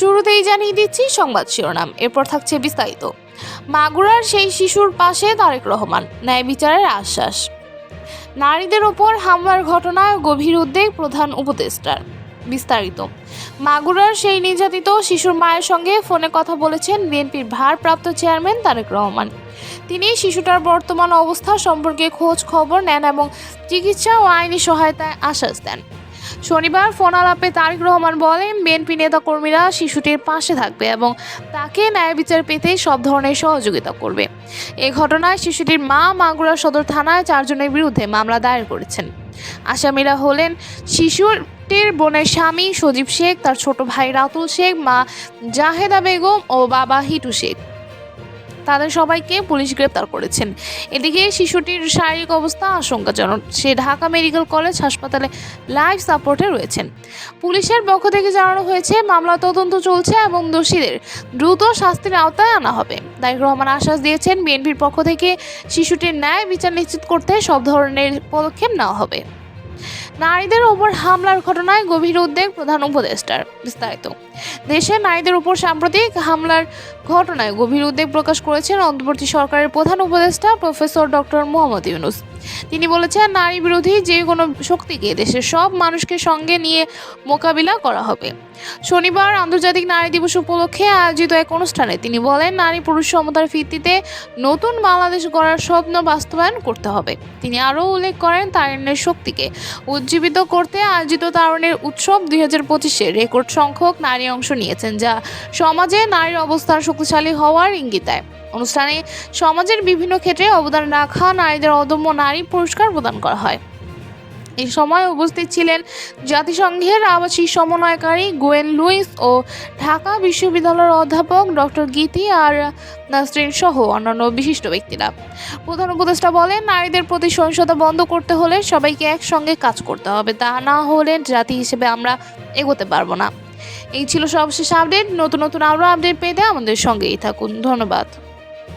শুরুতেই জানিয়ে দিচ্ছি সংবাদ শিরোনাম, এরপর থাকছে বিস্তারিত। মাগুরার সেই শিশুর পাশে তারেক রহমান, ন্যায় বিচারের আশ্বাস। নারীদের ওপর হামলার ঘটনায় গভীর উদ্বেগ প্রধান উপদেষ্টার। বিস্তারিত। মাগুরার সেই নির্যাতিত শিশুর মায়ের সঙ্গে ফোনে কথা বলেছেন বিএনপির ভারপ্রাপ্ত চেয়ারম্যান তারেক রহমান। তিনি শিশুটার বর্তমান অবস্থা সম্পর্কে খোঁজ খবর নেন এবং চিকিৎসা ও আইনি সহায়তায় আশ্বাস দেন। শনিবার ফোন আলাপে তারেক রহমান বলেন, বিএনপি নেতাকর্মীরা শিশুটির পাশে থাকবে এবং তাকে ন্যায় বিচার পেতে সব ধরনের সহযোগিতা করবে। এ ঘটনায় শিশুটির মা মাগুরা সদর থানায় চারজনের বিরুদ্ধে মামলা দায়ের করেছেন। আসামিরা হলেন শিশুটির বোনের স্বামী সজীব শেখ, তার ছোট ভাই রাতুল শেখ, মা জাহেদা বেগম ও বাবা হিটু শেখ। তাদের সবাইকে পুলিশ গ্রেপ্তার করেছেন। এদিকে শিশুটির শারীরিক অবস্থা আশঙ্কাজনক। সে ঢাকা মেডিকেল কলেজ হাসপাতালে লাইফ সাপোর্টে রয়েছেন। পুলিশের পক্ষ থেকে জানানো হয়েছে, মামলা তদন্ত চলছে এবং দোষীদের দ্রুত শাস্তির আওতায় আনা হবে। তারেক রহমান আশ্বাস দিয়েছেন, বিএনপির পক্ষ থেকে শিশুটির ন্যায় বিচার নিশ্চিত করতে সব ধরনের পদক্ষেপ নেওয়া হবে। নারীদের ওপর হামলার ঘটনায় গভীর উদ্বেগ প্রধান উপদেষ্টার, বিস্তারিত। দেশে নারীদের উপর সাম্প্রতিক হামলার ঘটনায় গভীর উদ্বেগ প্রকাশ করেছেন অন্তর্বর্তী সরকারের প্রধান উপদেষ্টা প্রফেসর ডক্টর মোহাম্মদ ইউনুস। তিনি বলেছেন নারী বিরোধী যে কোনো শক্তিকে দেশের সব মানুষকে সঙ্গে নিয়ে মোকাবিলা করা হবে। শনিবার আন্তর্জাতিক নারী দিবস উপলক্ষে আয়োজিত এক অনুষ্ঠানে তিনি বলেন নারী পুরুষ সমতার ভিত্তিতে নতুন বাংলাদেশ গড়ার স্বপ্ন বাস্তবায়ন করতে হবে। তিনি আরও উল্লেখ করেন, তারুণ্যের শক্তিকে উজ্জীবিত করতে আয়োজিত তারুণের উৎসব দুই হাজার পঁচিশে রেকর্ড সংখ্যক নারী অংশ নিয়েছেন, যা সমাজে নারীর অবস্থান শক্তিশালী হওয়ার ইঙ্গিত দেয়। অনুষ্ঠানে সমাজের বিভিন্ন ক্ষেত্রে অবদান রাখা নারীদের অদম্য নারী পুরস্কার প্রদান করা হয়। এই সময় উপস্থিত ছিলেন জাতিসংঘের আবাসিক সমন্বয়কারী গোয়েন লুইস ও ঢাকা বিশ্ববিদ্যালয়ের অধ্যাপক ডক্টর গীতি আর নাসরিন সহ অন্যান্য বিশিষ্ট ব্যক্তিরা। প্রধান উপদেষ্টা বলেন, নারীদের প্রতি সহিংসতা বন্ধ করতে হলে সবাইকে একসঙ্গে কাজ করতে হবে। তা না হলে জাতি হিসেবে আমরা এগোতে পারব না। এই ছিল সর্বশেষ আপডেট। নতুন নতুন আরও আপডেট পেতে আমাদের সঙ্গেই থাকুন। ধন্যবাদ।